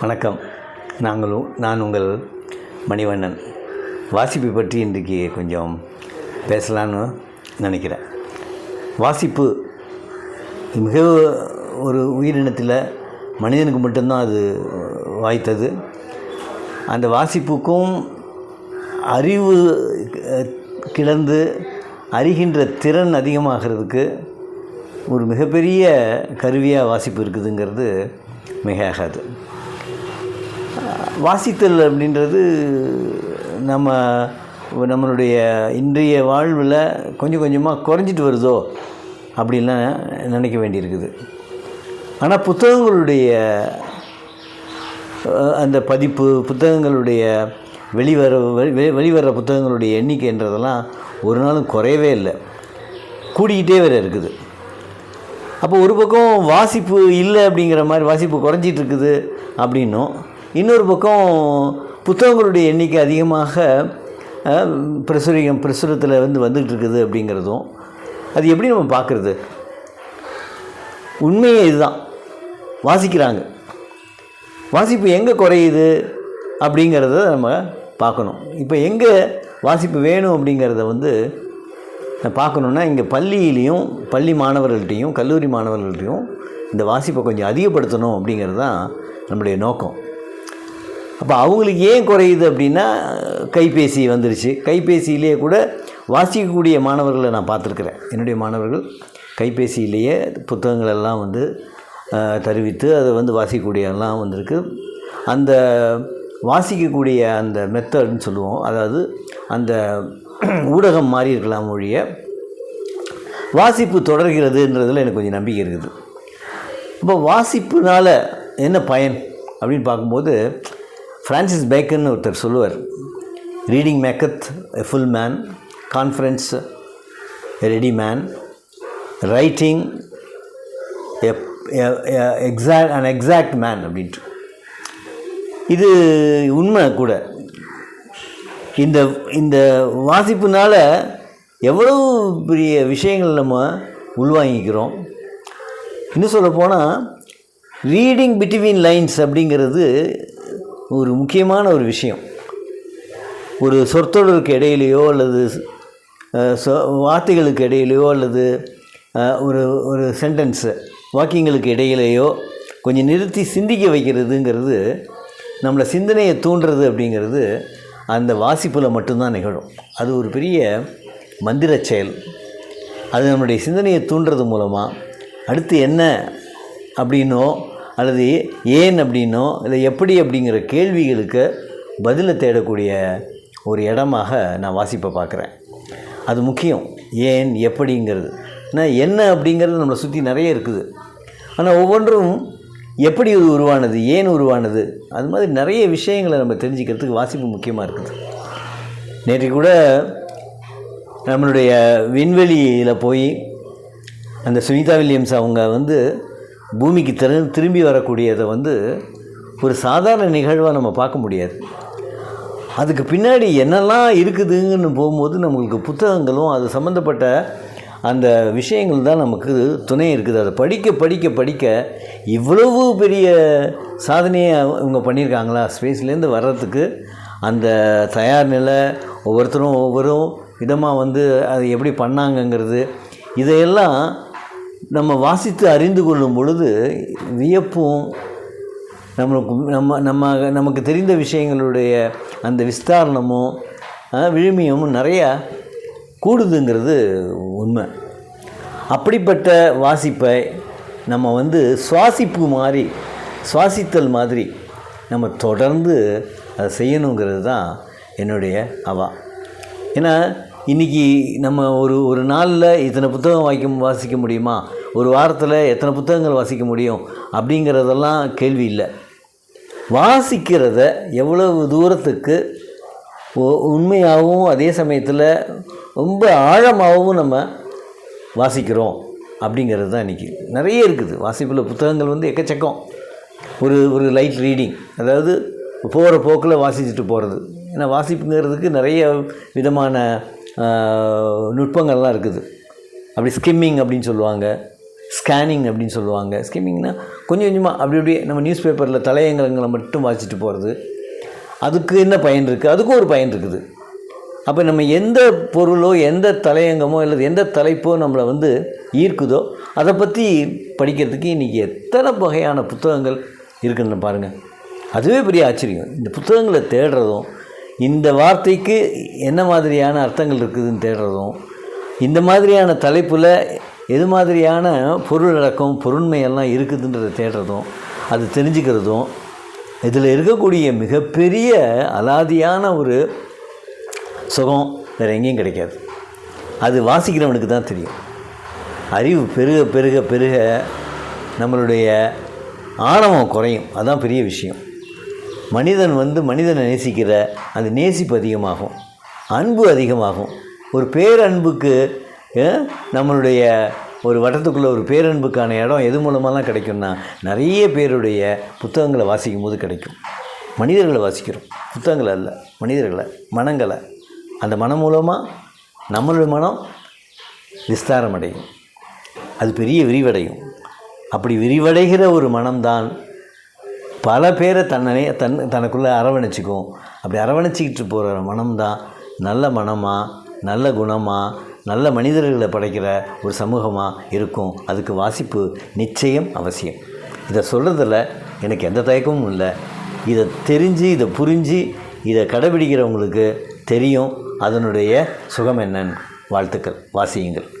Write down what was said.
வணக்கம். நாங்களும் நான் உங்கள் மணிவண்ணன். வாசிப்பை பற்றி இன்றைக்கி கொஞ்சம் பேசலான்னு நினைக்கிறேன். வாசிப்பு மிக ஒரு உயிரினத்தில் மனிதனுக்கு மட்டும்தான் அது வாய்த்தது. அந்த வாசிப்புக்கும் அறிவு கிடந்து அறிகின்ற திறன் அதிகமாகிறதுக்கு ஒரு மிகப்பெரிய கருவியாக வாசிப்பு இருக்குதுங்கிறது மிக ஆகாது வாசித்தல் அப்படின்றது நம்ம நம்மளுடைய இன்றைய வாழ்வில் கொஞ்சம் கொஞ்சமாக குறைஞ்சிட்டு வருதோ அப்படின்லாம் நினைக்க வேண்டியிருக்குது. ஆனால் புத்தகங்களுடைய அந்த பதிப்பு புத்தகங்களுடைய வெளிவர வெளி வெளிவர புத்தகங்களுடைய எண்ணிக்கைன்றதெல்லாம் ஒரு நாளும் குறையவே இல்லை. கூடிக்கிட்டே வேறு இருக்குது. அப்போ ஒரு பக்கம் வாசிப்பு இல்லை அப்படிங்கிற மாதிரி வாசிப்பு குறைஞ்சிட்டு இருக்குது அப்படின்னும். இன்னொரு பக்கம் புத்தகங்களுடைய எண்ணிக்கை அதிகமாக பிரசுரிகம் பிரசுரத்தில் வந்து வந்துகிட்டு இருக்குது அப்படிங்கிறதும் அது எப்படி நம்ம பார்க்குறது? உண்மையே இதுதான். வாசிக்கிறாங்க. வாசிப்பு எங்கே குறையுது அப்படிங்கிறத நம்ம பார்க்கணும். இப்போ எங்கே வாசிப்பு வேணும் அப்படிங்கிறத வந்து பார்க்கணுன்னா இங்கே பள்ளியிலையும் பள்ளி மாணவர்கள்ட்டையும் கல்லூரி மாணவர்கள்ட்டையும் இந்த வாசிப்பை கொஞ்சம் அதிகப்படுத்தணும் அப்படிங்கிறது தான் நம்முடைய நோக்கம். அப்போ அவங்களுக்கு ஏன் குறையுது அப்படின்னா கைபேசி வந்துருச்சு. கைபேசியிலேயே கூட வாசிக்கக்கூடிய மாணவர்களை நான் பார்த்துருக்குறேன். என்னுடைய மாணவர்கள் கைபேசியிலேயே புத்தகங்கள் எல்லாம் வந்து தருவித்து அதை வந்து வாசிக்கக்கூடிய எல்லாம் வந்திருக்கு. அந்த வாசிக்கக்கூடிய அந்த மெத்தட்னு சொல்லுவோம். அதாவது அந்த ஊடகம் மாறி இருக்கலாம் மொழிய வாசிப்பு தொடர்கிறதுன்றதில் எனக்கு கொஞ்சம் நம்பிக்கை இருக்குது. இப்போ வாசிப்புனால் என்ன பயன் அப்படின்னு பார்க்கும்போது ஃப்ரான்சிஸ் பேக்கன் ஒருத்தர் சொல்லுவார். Reading maketh a full man conference ready man writing exact an exact man அப்படின்ட்டு. இது உண்மை கூட. இந்த இந்த வாசிப்புனால் எவ்வளவு பெரிய விஷயங்கள் நம்ம உள்வாங்கிக்கிறோம். இன்னும் சொல்ல போனால் ரீடிங் பிட்வீன் லைன்ஸ் அப்படிங்கிறது ஒரு முக்கியமான ஒரு விஷயம். ஒரு சொற்தொடருக்கு இடையிலையோ அல்லது சொ- வார்த்தைகளுக்கு இடையிலையோ அல்லது ஒரு ஒரு சென்டென்ஸு வாக்கியங்களுக்கு இடையிலேயோ கொஞ்சம் நிறுத்தி சிந்திக்க வைக்கிறதுங்கிறது நம்மளை சிந்தனையை தூண்டுறது அப்படிங்கிறது அந்த வாசிப்பில் மட்டும்தான் நிகழும். அது ஒரு பெரிய மந்திர செயல். அது நம்மளுடைய சிந்தனையை தூண்டுறது மூலமாக அடுத்து என்ன அப்படின்னோ அல்லது ஏன் அப்படின்னோ இல்லை எப்படி அப்படிங்கிற கேள்விகளுக்கு பதிலை தேடக்கூடிய ஒரு இடமாக நான் வாசிப்பை பார்க்குறேன். அது முக்கியம். ஏன் எப்படிங்கிறது. ஏன்னா என்ன அப்படிங்கிறது நம்மளை சுற்றி நிறைய இருக்குது. ஆனால் ஒவ்வொன்றும் எப்படி இது உருவானது ஏன் உருவானது அது மாதிரி நிறைய விஷயங்களை நம்ம தெரிஞ்சுக்கிறதுக்கு வாசிப்பு முக்கியமாக இருக்குது. நேற்று கூட நம்மளுடைய விண்வெளியில் போய் அந்த சுனிதா வில்லியம்ஸ் அவங்க வந்து பூமிக்கு திரு திரும்பி வரக்கூடியதை வந்து ஒரு சாதாரண நிகழ்வாக நம்ம பார்க்க முடியாது. அதுக்கு பின்னாடி என்னெல்லாம் இருக்குதுங்கன்னு போகும்போது நம்மளுக்கு புத்தகங்களும் அது சம்மந்தப்பட்ட அந்த விஷயங்கள் தான் நமக்கு துணை இருக்குது. அதை படிக்க படிக்க படிக்க இவ்வளவு பெரிய சாதனையை இவங்க பண்ணியிருக்காங்களா? ஸ்பேஸ்லேருந்து வர்றதுக்கு அந்த தயார் நிலை ஒவ்வொருத்தரும் ஒவ்வொரு விதமாக வந்து அது எப்படி பண்ணாங்கங்கிறது இதையெல்லாம் நம்ம வாசித்து அறிந்து கொள்ளும் பொழுது வியப்பும் நம்மளுக்கு நம்ம நம்ம நமக்கு தெரிந்த விஷயங்களுடைய அந்த விஸ்தாரணமும் விழுமியமும் நிறையா கூடுதுங்கிறது உண்மை. அப்படிப்பட்ட வாசிப்பை நம்ம வந்து சுவாசிப்பு மாதிரி சுவாசித்தல் மாதிரி நம்ம தொடர்ந்து அதை செய்யணுங்கிறது தான் என்னுடைய அவா. ஏன்னா இன்றைக்கி நம்ம ஒரு ஒரு நாளில் இத்தனை புத்தகம் வாய்க்க வாசிக்க முடியுமா? ஒரு வாரத்தில் எத்தனை புத்தகங்கள் வாசிக்க முடியும்? அப்படிங்கிறதெல்லாம் கேள்வி இல்லை. வாசிக்கிறத எவ்வளவு தூரத்துக்கு உண்மையாகவும் அதே சமயத்தில் ரொம்ப ஆழமாகவும் நம்ம வாசிக்கிறோம் அப்படிங்கிறது தான் இன்றைக்கி நிறைய இருக்குது. வாசிப்பில் புத்தகங்கள் வந்து எக்கச்சக்கம். ஒரு ஒரு லைட் ரீடிங் அதாவது போகிற போக்கில் வாசிச்சுட்டு போகிறது ஏன்னா வாசிப்புங்கிறதுக்கு நிறைய விதமான நுட்பங்கள்லாம் இருக்குது. அப்படி ஸ்கிம்மிங் அப்படின்னு சொல்லுவாங்க ஸ்கேனிங் அப்படின்னு சொல்லுவாங்க. ஸ்கிம்மிங்னா கொஞ்சம் கொஞ்சமாக அப்படி அப்படியே நம்ம நியூஸ் பேப்பரில் தலையங்கங்களை மட்டும் வாசிச்சுட்டு போகிறது அதுக்கு என்ன பயன் இருக்குது அதுக்கும் ஒரு பயன் இருக்குது. அப்போ நம்ம எந்த பொருளோ எந்த தலையங்கமோ இல்லை எந்த தலைப்போ நம்மளை வந்து ஈர்க்குதோ அதை பற்றி படிக்கிறதுக்கு இன்றைக்கி எத்தனை வகையான புத்தகங்கள் இருக்குன்னு பாருங்கள் அதுவே பெரிய ஆச்சரியம். இந்த புத்தகங்களை தேடுறதும் இந்த வார்த்தைக்கு என்ன மாதிரியான அர்த்தங்கள் இருக்குதுன்னு தேடுறதும் இந்த மாதிரியான தலைப்பில் எது மாதிரியான பொருள் அடக்கம் பொருண்மையெல்லாம் இருக்குதுன்றதை தேடுறதும் அது தெரிஞ்சுக்கிறதும் இதில் இருக்கக்கூடிய மிகப்பெரிய அலாதியான ஒரு சுகம் வேறு எங்கேயும் கிடைக்காது. அது வாசிக்கிறவனுக்கு தான் தெரியும். அறிவு பெருக பெருக பெருக நம்மளுடைய ஆணவம் குறையும். அதான் பெரிய விஷயம். மனிதன் வந்து மனிதனை நேசிக்கிற அந்த நேசிப்பு அதிகமாகும். அன்பு அதிகமாகும். ஒரு பேரன்புக்கு நம்மளுடைய ஒரு வட்டத்துக்குள்ளே ஒரு பேரன்புக்கான இடம் எது மூலமாலாம் கிடைக்கும்னா நிறைய பேருடைய புத்தகங்களை வாசிக்கும் போது கிடைக்கும். மனிதர்களை வாசிக்கிறோம். புத்தகங்களை அல்ல மனிதர்களை மனங்களை. அந்த மனம் மூலமாக நம்மளுடைய மனம் விஸ்தாரம் அடையும் அது பெரிய விரிவடையும். அப்படி விரிவடைகிற ஒரு மனம்தான் பல பேரை தன்னனே தன் தனக்குள்ளே அரவணைச்சிக்கும். அப்படி அரவணைச்சிக்கிட்டு போகிற மனம்தான் நல்ல மனமாக நல்ல குணமாக நல்ல மனிதர்களை படைக்கிற ஒரு சமூகமாக இருக்கும். அதுக்கு வாசிப்பு நிச்சயம் அவசியம். இதை சொல்கிறதில் எனக்கு எந்த தயக்கமும் இல்லை. இதை தெரிஞ்சு இதை புரிஞ்சு இதை கடைபிடிக்கிறவங்களுக்கு தெரியும். அதனுடைய சுகம் என்னன்னு வாழ்த்துக்கள். வாசியுங்கள்.